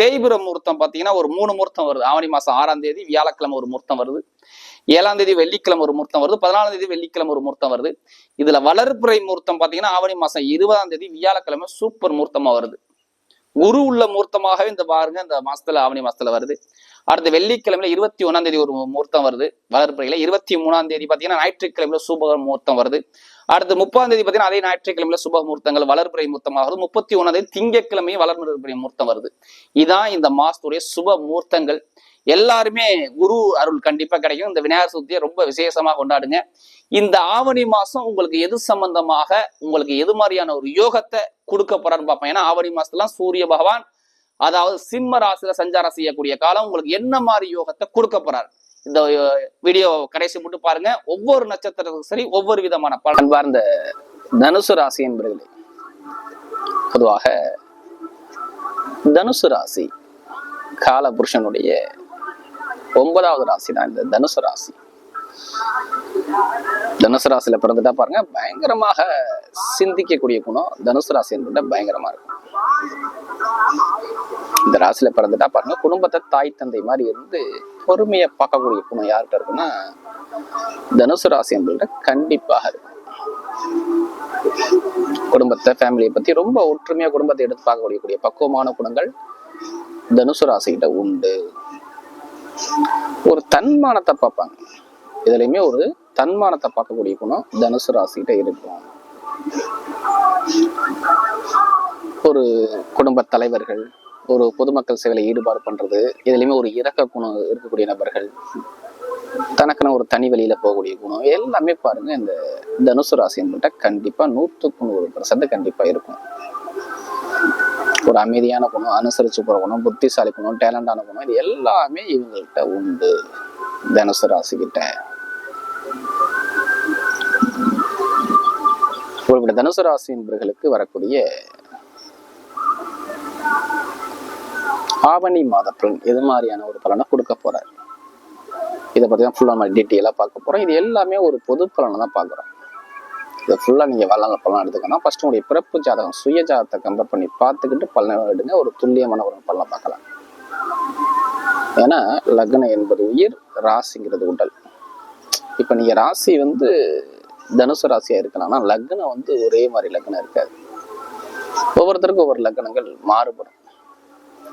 தேய்பிர முகூர்த்தம் பார்த்தீங்கன்னா ஒரு மூணு முகூர்த்தம் வருது. ஆவணி மாதம் ஆறாம் தேதி வியாழக்கிழமை ஒரு முகூர்த்தம் வருது. ஏழாம் தேதி வெள்ளிக்கிழமை ஒரு முகூர்த்தம் வருது. பதினாலாம் தேதி வெள்ளிக்கிழமை ஒரு முகூர்த்தம் வருது. இதுல வளர்ப்புறை முகூர்த்தம் பார்த்தீங்கன்னா ஆவணி மாசம் இருபதாம் தேதி வியாழக்கிழமை சூப்பர் முகூர்த்தமா வருது. குரு உள்ள முகூர்த்தமாகவே இந்த பாருங்க இந்த மாசத்துல ஆவணி மாசத்துல வருது. அடுத்து வெள்ளிக்கிழமையில இருபத்தி ஒண்ணாம் தேதி ஒரு முகூர்த்தம் வருது. வளர்ப்புறையில இருபத்தி மூணாம் தேதி பாத்தீங்கன்னா ஞாயிற்றுக்கிழமையில சுப முகூர்த்தம் வருது. அடுத்து முப்பாம் தேதி பாத்தீங்கன்னா அதே ஞாயிற்றுக்கிழமையில சுப முகூர்த்தங்கள் வளர்ப்புறை முகூர்த்தமாக முப்பத்தி ஒன்னாம் தேதி திங்கக்கிழமையும் வளர்ப்புறை முகூர்த்தம் வருது. இதான் இந்த மாசத்துடைய சுப முகூர்த்தங்கள் எல்லாருமே குரு அருள் கண்டிப்பா கிடைக்கும். இந்த விநாயகர் சதுர்த்தியை ரொம்ப விசேஷமா கொண்டாடுங்க. இந்த ஆவணி மாசம் உங்களுக்கு எது சம்பந்தமாக உங்களுக்கு எது மாதிரியான ஒரு யோகத்தை கொடுக்க போறான்னு பார்ப்பேன் ஏன்னா ஆவணி மாசத்துலாம் சூரிய பகவான் அதாவது சிம்ம ராசியில சஞ்சாரம் செய்யக்கூடிய காலம் உங்களுக்கு என்ன மாதிரி யோகத்தை கொடுக்க போறாரு? இந்த வீடியோ கடைசி மட்டும் பாருங்க. ஒவ்வொரு நட்சத்திரத்துக்கும் சரி ஒவ்வொரு விதமான பலன். பார்ந்த தனுசு ராசி என்பர்களே பொதுவாக தனுசு ராசி கால புருஷனுடைய ஒன்பதாவது ராசி தான் இந்த தனுசு ராசி. தனுசு ராசியில பிறந்துட்டா பாருங்க பயங்கரமாக சிந்திக்கக்கூடிய குணம் தனுசு ராசி என்பது பயங்கரமா இருக்கும். இந்த ராசியில பிறந்துட்டா பாருங்க குடும்பத்தை தாய் தந்தை மாதிரி இருந்து பொறுமையை பார்க்கக்கூடிய குணம் யார்கிட்ட இருக்குன்னா தனுசு ராசி என்பது கண்டிப்பாக இருக்கும். குடும்பத்தை ஃபேமிலியை பத்தி ரொம்ப ஒற்றுமையா குடும்பத்தை எடுத்து பார்க்கக்கூடிய கூடிய பக்குவமான குணங்கள் தனுசு ராசிகிட்ட உண்டு. ஒரு தன்மானத்தை பார்ப்பாங்க. இதுலயுமே ஒரு தன்மானத்தை பார்க்கக்கூடிய குணம் தனுசு ராசிகிட்ட இருக்கும் ஒரு குடும்ப தலைவர்கள் ஒரு பொதுமக்கள் சேவையில ஈடுபாடு பண்றது இதுலயுமே ஒரு இறக்க குணம் இருக்கக்கூடிய நபர்கள் தனக்குன்னு ஒரு தனி வெளியில போகக்கூடிய குணம் எல்லாமே பாருங்க இந்த தனுசு ராசி என்பட்ட கண்டிப்பா நூற்றுக்கு நூறு பர்சன்ட் கண்டிப்பா இருக்கும். ஒரு அமைதியான குணம் அனுசரிச்சு போகிற குணம் புத்திசாலி குணம் டேலண்டான குணம் இது எல்லாமே இவங்கள்ட்ட உண்டு. தனுசு ராசிக்கிட்ட. கிட்ட தனுசு ராசி என்பவர்களுக்கு வரக்கூடிய ஆவணி மாத பலன் எது மாதிரியான ஒரு பலனை கொடுக்க போறாரு? இதை பத்தி தான் ஃபுல்லாக நம்ம டீட்டெயிலாக பார்க்க போறோம். இது எல்லாமே ஒரு பொது பலனை தான் பார்க்குறோம். இதை ஃபுல்லாக நீங்கள் வரலாறு பலன் எடுத்துக்கணும். ஃபஸ்ட்டு உங்களுடைய பிறப்பு ஜாதகம் சுய ஜாதகத்தை கம்பேர் பண்ணி பார்த்துக்கிட்டு பலனை எடுங்க. ஒரு துல்லியமான ஒரு பலனை பார்க்கலாம். ஏன்னா லக்னம் என்பது உயிர் ராசிங்கிறது உடல். இப்போ நீங்கள் ராசி வந்து தனுசு ராசியா இருக்கலாம்னா லக்னம் வந்து ஒரே மாதிரி லக்னம் இருக்காது. ஒவ்வொருத்தருக்கும் ஒவ்வொரு லக்னங்கள் மாறுபடும்.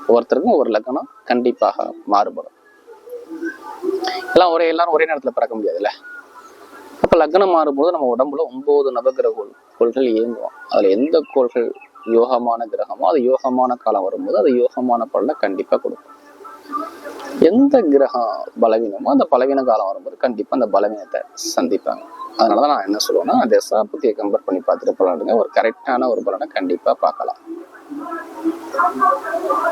ஒவ்வொருத்தருக்கும் ஒவ்வொரு லக்னம் கண்டிப்பாக மாறுபடும். எல்லாம் ஒரே எல்லாரும் ஒரே நேரத்துல பிறக்க முடியாதுல்ல? அப்ப லக்னம் மாறும்போது நம்ம உடம்புல ஒன்பது நவகிரக கோள்கள் இயங்குவோம் அதுல எந்த கோள்கள் யோகமான கிரகமோ அது யோகமான காலம் வரும்போது அது யோகமான பலனை கண்டிப்பா கொடுக்கும். எந்த கிரகம் பலவீனமோ அந்த பலவீன காலம் வரும்போது கண்டிப்பா அந்த பலவீனத்தை சந்திப்பாங்க. அதனாலதான் நான் என்ன சொல்லுவேன்னா தசாபுத்தியை கம்பேர் பண்ணி பார்த்துட்டு பலனுங்க ஒரு கரெக்டான ஒரு பலனை கண்டிப்பா பார்க்கலாம்.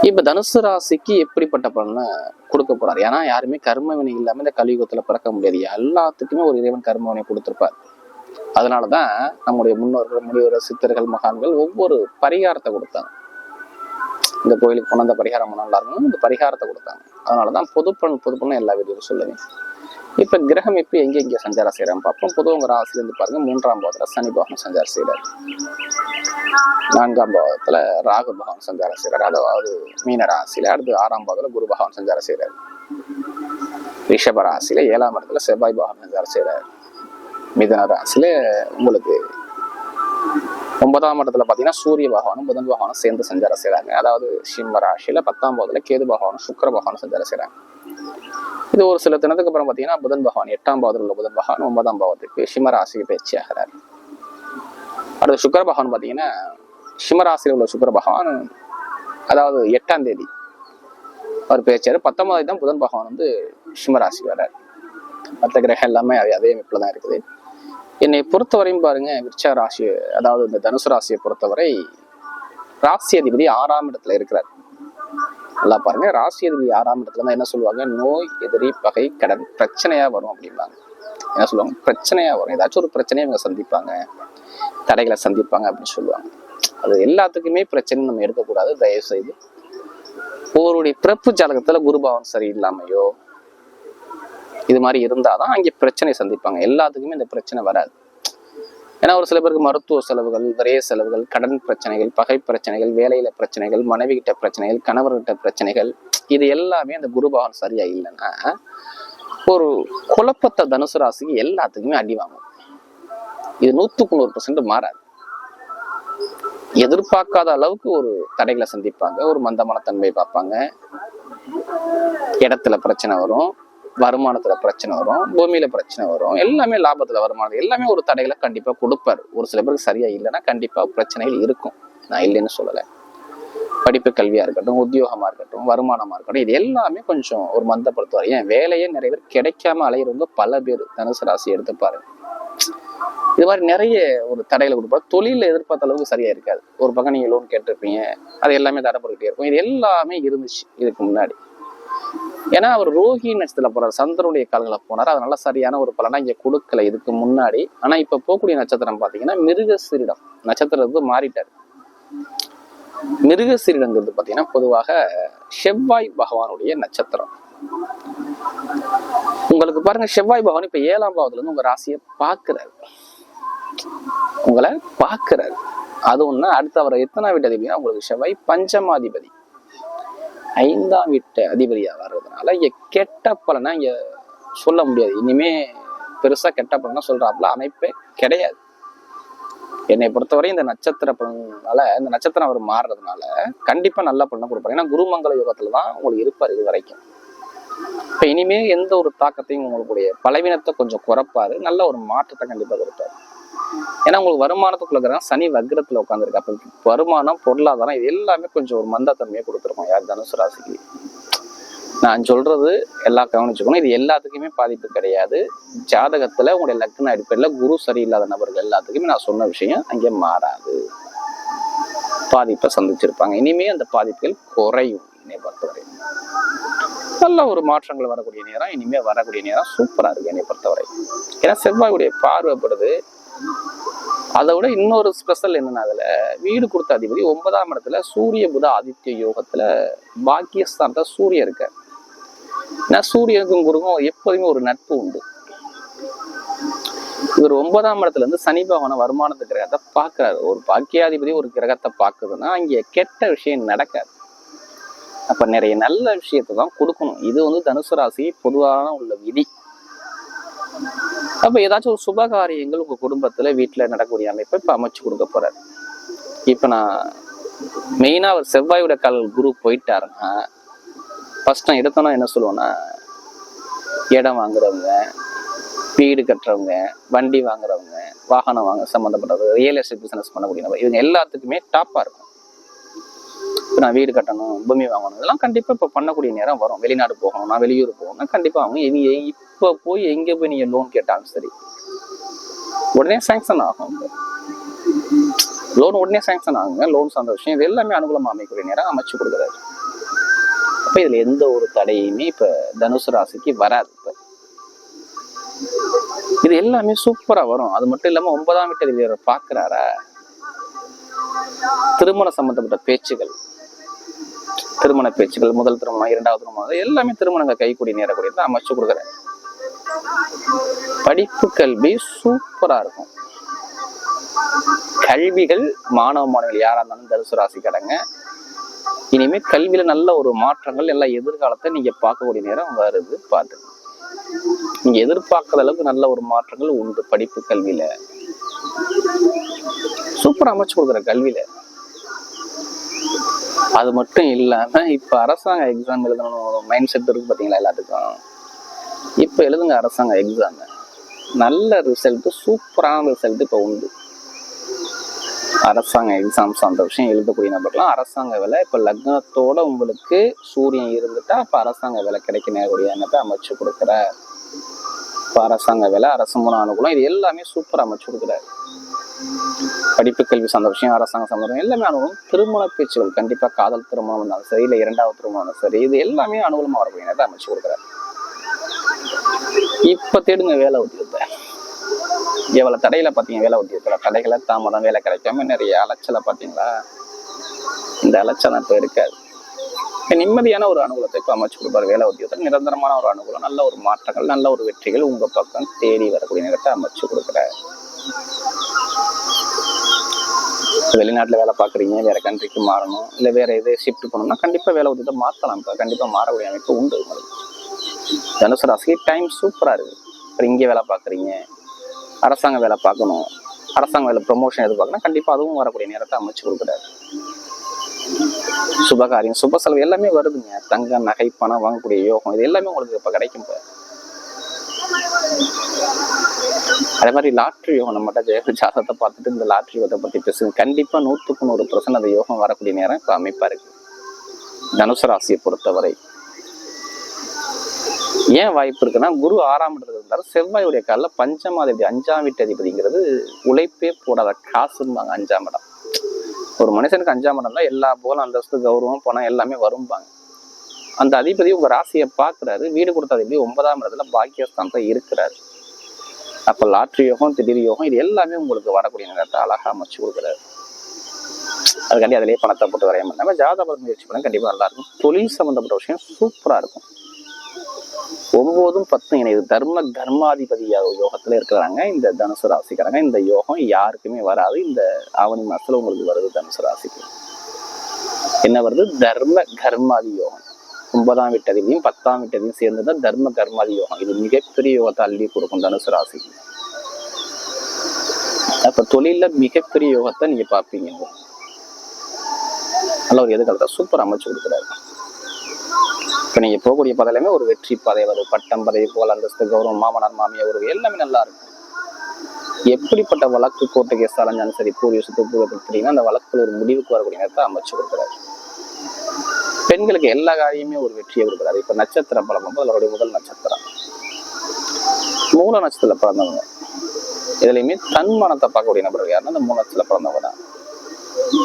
இப்ப தனுசு ராசிக்கு எப்படிப்பட்ட பலனை கொடுக்க போறாரு? ஏன்னா யாருமே கர்ம வினை இல்லாம இந்த கலியுகத்துல பிறக்க முடியாது. எல்லாத்துக்குமே ஒரு இறைவன் கர்ம வினை கொடுத்திருப்பார். அதனாலதான் நம்முடைய முன்னோர்கள் முனிவர்கள் சித்தர்கள் மகான்கள் ஒவ்வொரு பரிகாரத்தை கொடுத்தாங்க. இந்த கோயிலுக்கு போன பரிகாரம் நல்லா இருக்கணும் இந்த பரிகாரத்தை கொடுத்தாங்க. அதனாலதான் பொதுப்பலன் பொதுப்பலன் எல்லா வீடியோவும் சொல்லுவேன். இப்ப கிரகம் இப்ப எங்க எங்க சஞ்சாரம் செய்யறான்னு பார்ப்போம். பொதுவாக உங்க ராசில இருந்து பாருங்க மூன்றாம் பாவத்துல சனி பகவான் சஞ்சாரம் செய்யறாரு நான்காம் பாவத்துல ராகு பகவான் சஞ்சாரம் செய்யறாரு அதாவது மீன ராசியில அடுத்து ஆறாம் பாவத்துல குரு பகவான் சஞ்சாரம் செய்யறாரு ரிஷப ராசியில ஏழாம் இடத்துல செவ்வாய் பகவான் சஞ்சாரம் செய்யறாரு மிதன ராசியில உங்களுக்கு ஒன்பதாம் இடத்துல பாத்தீங்கன்னா சூரிய பகவானும் புதன் பகவானும் சேர்ந்து சஞ்சாரம் செய்றாங்க. அதாவது சிம்ம ராசியில பத்தாம் பாவத்துல கேது பகவானும் சுக்கர பகவானும் சஞ்சாரம் செய்றாங்க. இது ஒரு சில தினத்துக்கு அப்புறம் பாத்தீங்கன்னா புதன் பகவான் எட்டாம் பாவத்தில் உள்ள புதன் பகவான் ஒன்பதாம் பாவத்துக்கு சிம்மராசிக்கு பயிற்சி ஆகிறார். அடுத்து சுக்கர பகவான் பாத்தீங்கன்னா சிம்மராசியில் உள்ள சுக்கர பகவான் அதாவது எட்டாம் தேதி அவர் பேச்சாரு பத்தொன்பதாம் தான் புதன் பகவான் வந்து சிம்மராசி வர்றார். மற்ற கிரகம் எல்லாமே அதே அதே அமைப்புல தான் இருக்குது. என்னை பொறுத்தவரையும் பாருங்க விருச்ச ராசி அதாவது இந்த தனுசு ராசியை பொறுத்தவரை ராசி அதிபதி ஆறாம் இடத்துல இருக்கிறார். நல்லா பாருங்க. ராசி எதிரி ஆறாம் இடத்துல தான் என்ன சொல்லுவாங்க? நோய் எதிரி பகை கடன் பிரச்சனையா வரும் அப்படிம்பாங்க. என்ன சொல்லுவாங்க? பிரச்சனையா வரும். ஏதாச்சும் ஒரு பிரச்சனையை இவங்க சந்திப்பாங்க. தடைகளை சந்திப்பாங்க அப்படின்னு சொல்லுவாங்க. அது எல்லாத்துக்குமே பிரச்சனை நம்ம எடுக்கக்கூடாது. தயவு செய்து ஒருவருடைய பிறப்பு ஜாதகத்துல குருபாவம் சரியில்லாமையோ இது மாதிரி இருந்தாதான் அங்கே பிரச்சனை சந்திப்பாங்க. எல்லாத்துக்குமே இந்த பிரச்சனை வராது. ஏன்னா ஒரு சில பேருக்கு மருத்துவ செலவுகள் விரைய செலவுகள் கடன் பிரச்சனைகள் பகை பிரச்சனைகள் வேலையில பிரச்சனைகள் மனைவி கிட்ட பிரச்சனைகள் கணவர்கிட்ட பிரச்சனைகள் இது எல்லாமே அந்த குருபகவான் சரியா இல்லைன்னா ஒரு குழப்பத்தை தனுசு ராசிக்கு எல்லாத்துக்குமே அடி வாங்கும். இது நூத்துக்கு நூறு பர்சன்ட் மாறாது. எதிர்பார்க்காத அளவுக்கு ஒரு தடைகளை சந்திப்பாங்க ஒரு மந்தமான தன்மை பார்ப்பாங்க இடத்துல பிரச்சனை வரும் வருமானத்துல பிரச்சனை வரும் பூமியில பிரச்சனை வரும் எல்லாமே லாபத்துல வருமானம் எல்லாமே ஒரு தடைகளை கண்டிப்பா கொடுப்பாரு. ஒரு சில பேருக்கு சரியா இல்லைன்னா கண்டிப்பா பிரச்சனைகள் இருக்கும். நான் இல்லைன்னு சொல்லலை. படிப்பு கல்வியா இருக்கட்டும் உத்தியோகமா இருக்கட்டும் வருமானமா இருக்கட்டும் இது எல்லாமே கொஞ்சம் ஒரு மந்தப்படுத்துவார். ஏன்? வேலையே நிறைய பேர் கிடைக்காம அலையிறவங்க பல பேர் தனுசு ராசி எடுத்துப்பாரு இது மாதிரி நிறைய ஒரு தடையில கொடுப்பாரு. தொழில எதிர்பார்த்த அளவுக்கு சரியா இருக்காது. ஒரு பக்கம் நீங்க லோன் கேட்டிருப்பீங்க அது எல்லாமே தடைப்பட்டுக்கிட்டே இருக்கும். இது எல்லாமே இருந்துச்சு இதுக்கு முன்னாடி. ஏன்னா அவர் ரோஹி நட்சத்திரத்தில் போறார். சந்திரனுடைய காலங்களை போனார். அதனால சரியான ஒரு பலனா இங்கே கொடுக்கல இதுக்கு முன்னாடி. ஆனா இப்ப போகக்கூடிய நட்சத்திரம் பாத்தீங்கன்னா மிருகசீரிடம் நட்சத்திரத்துக்கு மாறிட்டாரு. மிருகசீரிடங்கிறது பாத்தீங்கன்னா பொதுவாக செவ்வாய் பகவானுடைய நட்சத்திரம். உங்களுக்கு பாருங்க செவ்வாய் பகவான் இப்ப ஏழாம் பாவத்துல இருந்து உங்க ராசியை பாக்குறாரு. உங்களை பாக்குறாரு. அது ஒண்ணு அடுத்து அவர் எத்தனாம் வீட்டு அதிபதினா உங்களுக்கு செவ்வாய் பஞ்சமாதிபதி. ஐந்தாம் வீட்டு அதிபதியாக வர்றதுனால இங்கே கெட்ட பலனா இங்கே சொல்ல முடியாது. இனிமே பெருசாக கெட்ட பலனை சொல்கிறாப்புல அமைப்பே கிடையாது. என்னை பொறுத்தவரை இந்த நட்சத்திர பலனால இந்த நட்சத்திரம் அவர் மாறுறதுனால கண்டிப்பாக நல்ல பலனை கொடுப்பாரு. ஏன்னா குருமங்கல யோகத்தில் தான் உங்களுக்கு இருப்பார் இது வரைக்கும். இப்போ இனிமே எந்த ஒரு தாக்கத்தையும் உங்களுடைய பலவீனத்தை கொஞ்சம் குறைப்பாரு. நல்ல ஒரு மாற்றத்தை கண்டிப்பாக கொடுப்பாரு. ஏன்னா உங்களுக்கு வருமானத்துக்குள்ள இருக்கிறாங்க சனி வக்கிரத்துல உட்காந்துருக்கு அப்ப வருமானம் பொருளாதாரம் இது எல்லாமே கொஞ்சம் ஒரு மந்தத்தன்மையை கொடுத்துருக்கோம். யார் தனுசு ராசிக்கு? நான் சொல்றது எல்லாம் கவனிச்சுக்கணும். இது எல்லாத்துக்குமே பாதிப்பு கிடையாது. ஜாதகத்துல உங்களுடைய லக்ன அடிப்படையில் குரு சரியில்லாத நபர்கள் எல்லாத்துக்குமே நான் சொன்ன விஷயம் அங்கே மாறாது. பாதிப்பை சந்திச்சிருப்பாங்க. இனிமே அந்த பாதிப்புகள் குறையும் என்னை பொறுத்தவரை. நல்ல ஒரு மாற்றங்கள் வரக்கூடிய நேரம் இனிமே வரக்கூடிய நேரம் சூப்பரா இருக்கு என்னை பொறுத்தவரை. ஏன்னா செவ்வாயுடைய பார்வைப்படுது. அதை விட இன்னொரு ஸ்பெஷல் என்னன்னா அதுல வீடு கொடுத்த அதிபதி ஒன்பதாம் இடத்துல சூரிய புத ஆதித்ய யோகத்துல பாக்கியஸ்தான் சூரியன் இருக்க ஏன்னா சூரியனுக்கும் குருக்கும் எப்போதுமே ஒரு நட்பு உண்டு. இவர் ஒன்பதாம் இடத்துல இருந்து சனி பகவான வருமானத்து கிரகத்தை பார்க்கிறாரு. ஒரு பாக்கியாதிபதி ஒரு கிரகத்தை பார்க்குதுன்னா அங்கே கெட்ட விஷயம் நடக்காது. அப்ப நிறைய நல்ல விஷயத்தை தான் கொடுக்கணும். இது வந்து தனுசு ராசி பொதுவான உள்ள விதி. அப்ப ஏதாச்சும் ஒரு சுப காரியங்கள் உங்க குடும்பத்துல வீட்டுல நடக்கக்கூடிய அமைப்பை இப்ப அமைச்சு கொடுக்க போறாரு. இப்ப நான் மெயினா அவர் செவ்வாயோட கால் குரு போயிட்டாருன்னா ஃபர்ஸ்ட் நான் எடுத்தோன்னா என்ன சொல்லுவேன்னா இடம் வாங்குறவங்க வீடு கட்டுறவங்க வண்டி வாங்குறவங்க வாகனம் வாங்க சம்மந்தப்பட்டது ரியல் எஸ்டேட் பிசினஸ் பண்ணக்கூடியவங்க இவங்க எல்லாத்துக்குமே டாப்பா இருக்கும். இப்போ நான் வீடு கட்டணும் பூமி வாங்கணும் இதெல்லாம் கண்டிப்பாக இப்போ பண்ணக்கூடிய நேரம் வரும். வெளிநாடு போகணும் நான் வெளியூர் போகணும்னா கண்டிப்பாக அவங்க எங்க இப்போ போய் எங்கே போய் நீங்க லோன் கேட்டாலும் சரி. உடனே சேங்ஷன் ஆகும். லோன் உடனே சேங்ஷன் ஆகுங்க. லோன் சார்ந்த விஷயம் இது எல்லாமே அனுகூலமாக அமைக்கக்கூடிய நேரம் அமைச்சு கொடுக்குறாரு. அப்போ இதில் எந்த ஒரு தடையுமே இப்போ தனுசு ராசிக்கு வராது இப்போ. இது எல்லாமே சூப்பராக வரும். அது மட்டும் இல்லாமல் ஒன்பதாம் வீட்டு வீரர் பார்க்குறாரா திருமண சம்பந்தப்பட்ட பேச்சுகள். திருமண பேச்சுகள் முதல் திருமணம் இரண்டாவது திருமணம் எல்லாமே திருமணங்கள் கைக்கூடி நேரக்கூடிய தான் அமைச்சு கொடுக்குறேன். படிப்பு கல்வி சூப்பரா இருக்கும். கல்விகள் மாணவ மாணவிகள் யாரா இருந்தாலும் தனுசு ராசி கடங்க இனிமே கல்வியில நல்ல ஒரு மாற்றங்கள் எல்லா எதிர்காலத்தை நீங்க பார்க்கக்கூடிய நேரம் வருது பார்த்து. நீங்க எதிர்பார்க்கற அளவுக்கு நல்ல ஒரு மாற்றங்கள் உண்டு படிப்பு கல்வியில. சூப்பரா அமைச்சு கொடுக்குற கல்வியில. அது மட்டும் இல்லாமல் இப்போ அரசாங்க எக்ஸாம் எழுதணும் மைண்ட் செட் இருக்குது பார்த்தீங்களா எல்லாத்துக்கும்? இப்போ எழுதுங்க அரசாங்க எக்ஸாம் நல்ல ரிசல்ட்டு சூப்பரான ரிசல்ட் இப்போ உண்டு. அரசாங்க எக்ஸாம்ஸ் அந்த விஷயம் எழுதக்கூடிய நபர்லாம் அரசாங்க வேலை. இப்போ லக்னத்தோட உங்களுக்கு சூரியன் இருந்துட்டா இப்போ அரசாங்க வேலை கிடைக்க நேரக்கூடிய எண்ணத்தை அமைச்சு கொடுக்குற இப்போ அரசாங்க வேலை அரசு மூலம் அனுகூலம் இது எல்லாமே சூப்பராக அமைச்சு கொடுக்குறாரு. படிப்பு கல்வி சார்ந்த விஷயம் அரசாங்க சம்பந்தம் எல்லாமே அனுகூலம். திருமண பேச்சுகள் கண்டிப்பாக காதல் திருமணம் இருந்தாலும் சரி இல்லை இரண்டாவது திருமணம் இருந்தாலும் சரி இது எல்லாமே அனுகூலமாக வரக்கூடிய நேரத்தை அமைச்சு கொடுக்குறாரு. இப்போ தேடுங்க வேலை உத்தியோகத்தை. எவ்வளோ தடையில பார்த்தீங்க வேலை உத்தியோகத்தில். தடைகளை தாமதம் வேலை கிடைக்காம நிறைய அலைச்சலை பார்த்தீங்களா இந்த அலைச்சலம் இப்போ இருக்காது. நிம்மதியான ஒரு அனுகூலத்தை இப்போ அமைச்சு கொடுப்பார். வேலை உத்தியோகத்தில் நிரந்தரமான ஒரு அனுகூலம் நல்ல ஒரு மாற்றங்கள் நல்ல ஒரு வெற்றிகள் உங்கள் பக்கம் தேடி வரக்கூடிய நேரத்தை அமைச்சு கொடுக்குறாரு. வெளிநாட்டில் வேலை பார்க்குறீங்க வேறு கண்ட்ரிக்கு மாறணும் இல்லை வேறு எது ஷிஃப்ட் பண்ணணும்னா கண்டிப்பாக வேலை உத்தியோகத்தை மாற்றலாம் இப்போ கண்டிப்பாக மாறக்கூடிய அமைப்பு உண்டு உங்களுக்கு. தனுசு ராசி டைம் சூப்பராக இருக்குது அப்புறம் இங்கே வேலை பார்க்குறீங்க அரசாங்க வேலை பார்க்கணும் அரசாங்க வேலை ப்ரொமோஷன் எதிர்பார்க்கணும் கண்டிப்பாக அதுவும் வரக்கூடிய நேரத்தை அமைச்சு கொடுக்குறாரு. சுபகாரியம் சுப செலவு எல்லாமே வருதுங்க. தங்க நகை பணம் வாங்கக்கூடிய யோகம் இது எல்லாமே உங்களுக்கு இப்போ கிடைக்கும் இப்போ. அதே மாதிரி லாட்ரி யோகம் நம்மகிட்ட ஜெய ஜாதகத்தை பார்த்துட்டு இந்த லாட்ரி யோகத்தை பத்தி பேசுங்க. கண்டிப்பா நூற்றுக்கு நூறு பர்சன்ட் அந்த யோகம் வரக்கூடிய நேரம் இப்போ அமைப்பாக இருக்கு. தனுசு ராசியை பொறுத்தவரை. ஏன் வாய்ப்பு இருக்குன்னா குரு ஆறாம் இடத்துல இருந்தாலும் செவ்வாயுடைய காலில் பஞ்சமாதிபதி அஞ்சாம் வீட்டு அதிபதிங்கிறது உழைப்பே போடாத காசும்பாங்க அஞ்சாம் இடம். ஒரு மனுஷனுக்கு அஞ்சாம் இடம் தான் எல்லா போலும் அந்தஸ்து கௌரவம் பணம் எல்லாமே வரும்பாங்க. அந்த அதிபதி உங்க ராசியை பார்க்குறாரு. வீடு கொடுத்த அதிபதி ஒன்பதாம் இடத்துல பாக்கியஸ்தானத்தை இருக்கிறாரு. அப்போ லாட்ரி யோகம் திடீர் யோகம் இது எல்லாமே உங்களுக்கு வரக்கூடிய நேரத்தை அழகா அமைச்சு கொடுக்குறாரு. அதுக்காண்டி அதிலேயே பணத்தை போட்டு வரைய மாட்டாங்க. ஜாதக முயற்சி பண்ண கண்டிப்பாக நல்லாயிருக்கும் தொழில் சம்மந்தப்பட்ட விஷயம் சூப்பராக இருக்கும். ஒன்பதும் பத்தும் இணைது தர்ம கர்மாதிபதி யோகத்தில் இருக்கிறாங்க. இந்த தனுசு ராசிக்காரங்க இந்த யோகம் யாருக்குமே வராது. இந்த ஆவணி மாதத்தில் உங்களுக்கு வருது தனுசு ராசிக்கு. என்ன வருது? தர்ம கர்மாதி யோகம். ஒன்பதாம் வீட்டதிலையும் பத்தாம் வீட்டதிலையும் சேர்ந்தது தர்ம கர்மாதி யோகம் இது மிகப்பெரிய யோகத்தை அள்ளி கொடுக்கும் தனுசு ராசி. அப்ப தொழில மிகப்பெரிய யோகத்தை நீங்க பார்ப்பீங்க. நல்ல ஒரு எதிர்காலத்தை சூப்பர் அமைச்சு கொடுக்குறாரு. இப்போ நீங்க போகக்கூடிய பதவியுமே ஒரு வெற்றி பதவி வரும் பட்டம் பதவி போல் அந்தஸ்து கௌரவம் மாமனார் மாமியார் உறவு எல்லாமே நல்லா இருக்கும். எப்படிப்பட்ட வழக்கு கோர்ட்டு கேஸ் அலைஞ்சாலும் சரி பூர்வீக சொத்து அந்த வழக்குல ஒரு முடிவுக்கு வரக்கூடிய நேரத்தை அமைச்சு கொடுக்குறாரு. பெண்களுக்கு எல்லா காரியமே ஒரு வெற்றியை கொடுக்குறாரு. இப்ப நட்சத்திரம் பலம் அவருடைய முதல் நட்சத்திரம். மூல நட்சத்திரத்தில் பிறந்தவங்க. இதுலையுமே தன்மானத்தை பார்க்கக்கூடிய நபர்கள் யாருன்னா அந்த மூல நட்சத்திரத்துல பிறந்தவங்க தான்.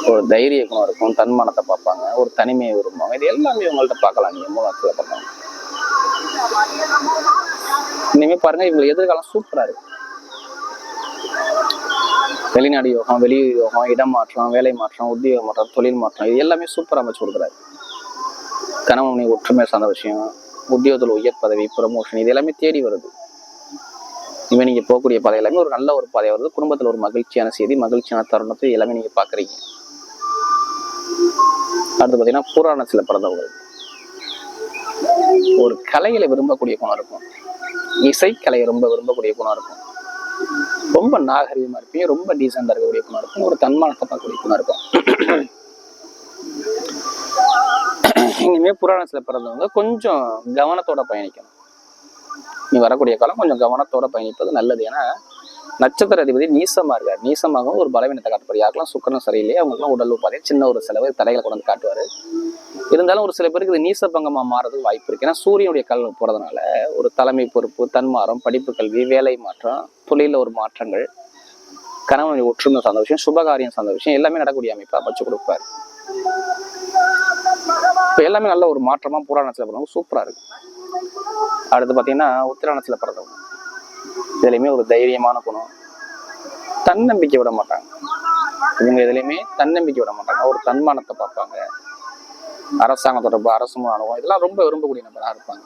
ஒரு தைரிய குணம் இருக்கும் தன்மானத்தை பார்ப்பாங்க ஒரு தனிமையை விரும்புவாங்க. இது எல்லாமே இவங்கள்ட்ட பார்க்கலாம். நீங்க மூல நட்சத்திரத்துல பிறந்தவங்க. இனிமே பாருங்க இவங்களுக்கு எதிர்காலம் சூப்பரா இருக்கு. வெளிநாடு யோகம் வெளியூர் யோகம் இடம் மாற்றம் வேலை மாற்றம் உத்தியோக மாற்றம் தொழில் மாற்றம் இது எல்லாமே சூப்பர் அமைச்சு கொடுக்குறாரு. கணவனை ஒற்றுமை சார்ந்த விஷயம் உத்தியோகத்தில் உயர் பதவி ப்ரமோஷன் இது எல்லாமே தேடி வருது. இனிமேல் நீங்கள் போகக்கூடிய பாதை எல்லாமே ஒரு நல்ல ஒரு பாதை வருது. குடும்பத்தில் ஒரு மகிழ்ச்சியான செய்தி மகிழ்ச்சியான தருணத்தை எல்லாமே நீங்கள் பார்க்குறீங்க. அடுத்து பார்த்தீங்கன்னா புராண சில பிறந்தவர்கள் ஒரு கலையில விரும்பக்கூடிய குணம் இருக்கும். இசைக்கலையை ரொம்ப விரும்பக்கூடிய குணம் இருக்கும். ரொம்ப நாகரிகமா இருப்பீங்க ரொம்ப டீசெண்டா இருக்கக்கூடிய குணம் இருக்கும். ஒரு தன்மானத்தை பார்க்கக்கூடிய குணம் இருக்கும். இனிமே புராணத்துல பிறந்தவங்க கொஞ்சம் கவனத்தோட பயணிக்கணும். நீ வரக்கூடிய காலம் கொஞ்சம் கவனத்தோட பயணிப்பது நல்லது. ஏன்னா நட்சத்திர அதிபதி நீசமா இருக்கார். நீசமாகவும் ஒரு பலவீனத்தை காட்டுவார். யாருக்கெல்லாம் சுக்கரம் சரியில்லையே அவங்களுக்குலாம் உடல் உபாதை சின்ன ஒரு செலவு தடைகளை கொண்டு வந்து காட்டுவாரு. இருந்தாலும் ஒரு சில பேருக்கு இது நீசபங்கமாக மாறதுக்கு வாய்ப்பு இருக்கு. ஏன்னா சூரியனுடைய கல் போறதுனால ஒரு தலைமை பொறுப்பு தன்மாறம் படிப்பு கல்வி வேலை மாற்றம் தொழில ஒரு மாற்றங்கள் கணவனுடைய ஒற்றுமை சார்ந்த விஷயம் சுபகாரியம் சார்ந்த விஷயம் எல்லாமே நடக்கூடிய அமைப்பா வச்சு கொடுப்பாரு. இப்போ எல்லாமே நல்ல ஒரு மாற்றமாக புராணத்தில் பிறந்தவங்க சூப்பராக இருக்கு. அடுத்து பார்த்தீங்கன்னா உத்திராணத்தில் பிறந்தவங்க இதுலையுமே ஒரு தைரியமான குணம். தன்னம்பிக்கை விட மாட்டாங்க. இவங்க எதுலையுமே தன்னம்பிக்கை விட மாட்டாங்க. ஒரு தன்மானத்தை பார்ப்பாங்க. அரசாங்க தொடர்பு அரசு அனுபவம் இதெல்லாம் ரொம்ப விரும்பக்கூடிய நபராக இருப்பாங்க.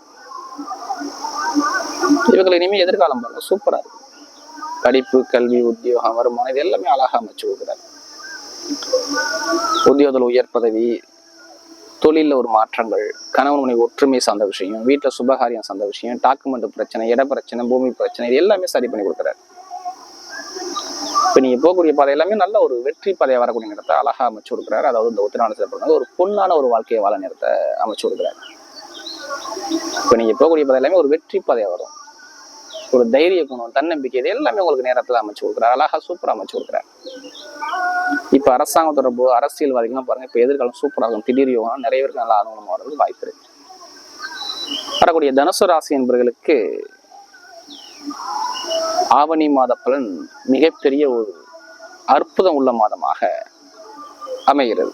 இவங்களை இனிமேல் எதிர்காலம் பாருங்க. சூப்பராக இருக்கு. படிப்பு கல்வி உத்தியோகம் வருமானம் இது எல்லாமே அழகாக அமைச்சு கொடுக்குறாரு. உத்தியோகத்தில் உயர் பதவி தொழிலில் ஒரு மாற்றங்கள் கணவன் மனைவி ஒற்றுமை சார்ந்த விஷயம் வீட்டில் சுபகாரியம் சார்ந்த விஷயம் டாக்குமெண்ட் பிரச்சனை இட பிரச்சனை பூமி பிரச்சனை இது எல்லாமே சரி பண்ணி கொடுக்குறாரு. இப்போ நீங்கள் போகக்கூடிய பாதை எல்லாமே நல்ல ஒரு வெற்றி பாதையை வரக்கூடிய நேரத்தை அழகாக அமைச்சு கொடுக்குறாரு. அதாவது இந்த உத்திராணத்தில் பிறந்தவங்க ஒரு பொண்ணான ஒரு வாழ்க்கையை வாழ நேரத்தை அமைச்சு கொடுக்குறாரு. இப்போ நீங்கள் போகக்கூடிய பாதை எல்லாமே ஒரு வெற்றி பாதையாக வரும். ஒரு தைரிய குணம் தன்னம்பிக்கை இது எல்லாமே உங்களுக்கு நேரத்தில் அமைச்சு கொடுக்குறாரு. அழகாக சூப்பராக அமைச்சு கொடுக்குறாரு. இப்ப அரசாங்க தொடர்பு அரசியல்வாதிகள்லாம் பாருங்க இப்போ எதிர்காலம் சூப்பராக இருக்கும் திடீர் யோகம் நிறைய பேருக்கு நல்லா அனுகூலம் வர்றது வாய்ப்பு இருக்கு. வரக்கூடிய தனுசு ராசி என்பவர்களுக்கு ஆவணி மாத பலன் மிகப்பெரிய ஒரு அற்புதம் உள்ள மாதமாக அமைகிறது.